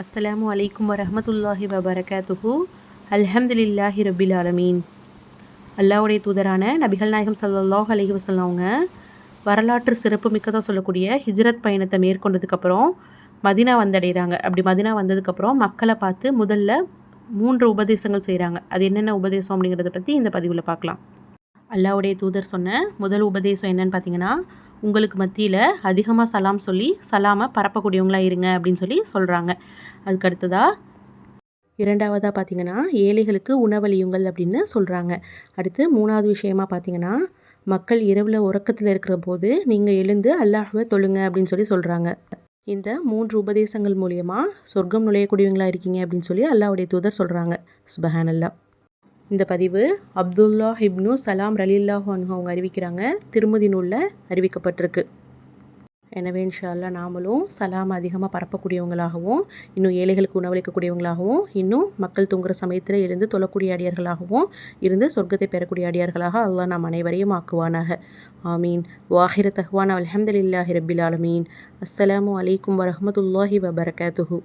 அஸ்ஸலாமு வலைக்கம் வரமத்துல்லாஹி வபரகாத்துஹு அல்ஹம்துலில்லாஹி ரபில் ஆலமீன் அல்லாவுடைய தூதரான நபிகள் நாயகம் சல்லாஹ் அலைஹி வசல்லவங்க வரலாற்று சிறப்பு மிக்கதாக சொல்லக்கூடிய ஹிஜ்ரத் பயணத்தை மேற்கொண்டதுக்கப்புறம் மதினா வந்தடைகிறாங்க அப்படி மதினா வந்ததுக்கப்புறம் மக்களை பார்த்து முதல்ல மூன்று உபதேசங்கள் செய்கிறாங்க அது என்னென்ன உபதேசம் அப்படிங்கிறத பற்றி இந்த பதிவில் பார்க்கலாம். அல்லாவுடைய தூதர் சொன்ன முதல் உபதேசம் என்னன்னு பார்த்தீங்கன்னா உங்களுக்கு மத்தியில் அதிகமாக சலாம் சொல்லி சலாமை பரப்பக்கூடியவங்களாக இருங்க அப்படின்னு சொல்லி சொல்கிறாங்க அதுக்கு அடுத்ததாக இரண்டாவதாக பார்த்தீங்கன்னா ஏழைகளுக்கு உணவளியுங்கள் அப்படின்னு சொல்கிறாங்க அடுத்து மூணாவது விஷயமா பார்த்தீங்கன்னா மக்கள் இரவில் உறக்கத்தில் இருக்கிற போது நீங்கள் எழுந்து அல்லாஹுவை தொழுங்க அப்படின்னு சொல்லி சொல்கிறாங்க இந்த மூன்று உபதேசங்கள் மூலியமாக சொர்க்கம் நுழையக்கூடியவங்களாக இருக்கீங்க அப்படின்னு சொல்லி அல்லாஹ்வுடைய தூதர் சொல்கிறாங்க சுபஹான் அல்லா இந்த பதிவு அப்துல்லா ஹிப்னு சலாம் ரலில்லாஹு அன்ஹு அவங்க அறிவிக்கிறாங்க. திருமதி நூலில் அறிவிக்கப்பட்டிருக்கு. எனவே இன்ஷால்லா அல்லாஹ் நாமளும் சலாம் அதிகமாக பரப்பக்கூடியவங்களாகவும் இன்னும் ஏழைகளுக்கு உணவளிக்கக்கூடியவங்களாகவும் இன்னும் மக்கள் தூங்குற சமயத்தில் இருந்து தொழக்கூடிய அடியார்களாகவும் இருந்து சொர்க்கத்தை பெறக்கூடிய அடியார்களாக அல்லாஹ் நாம் அனைவரையும் ஆக்குவானாக. ஆமீன். வாஹிர தஹ்வான் அல்ஹம்துலில்லாஹி ரபில் ஆலமீன். அஸ்ஸலாமு அலைக்கும் வரமத்துல்லாஹி வபரகாத்துஹூ.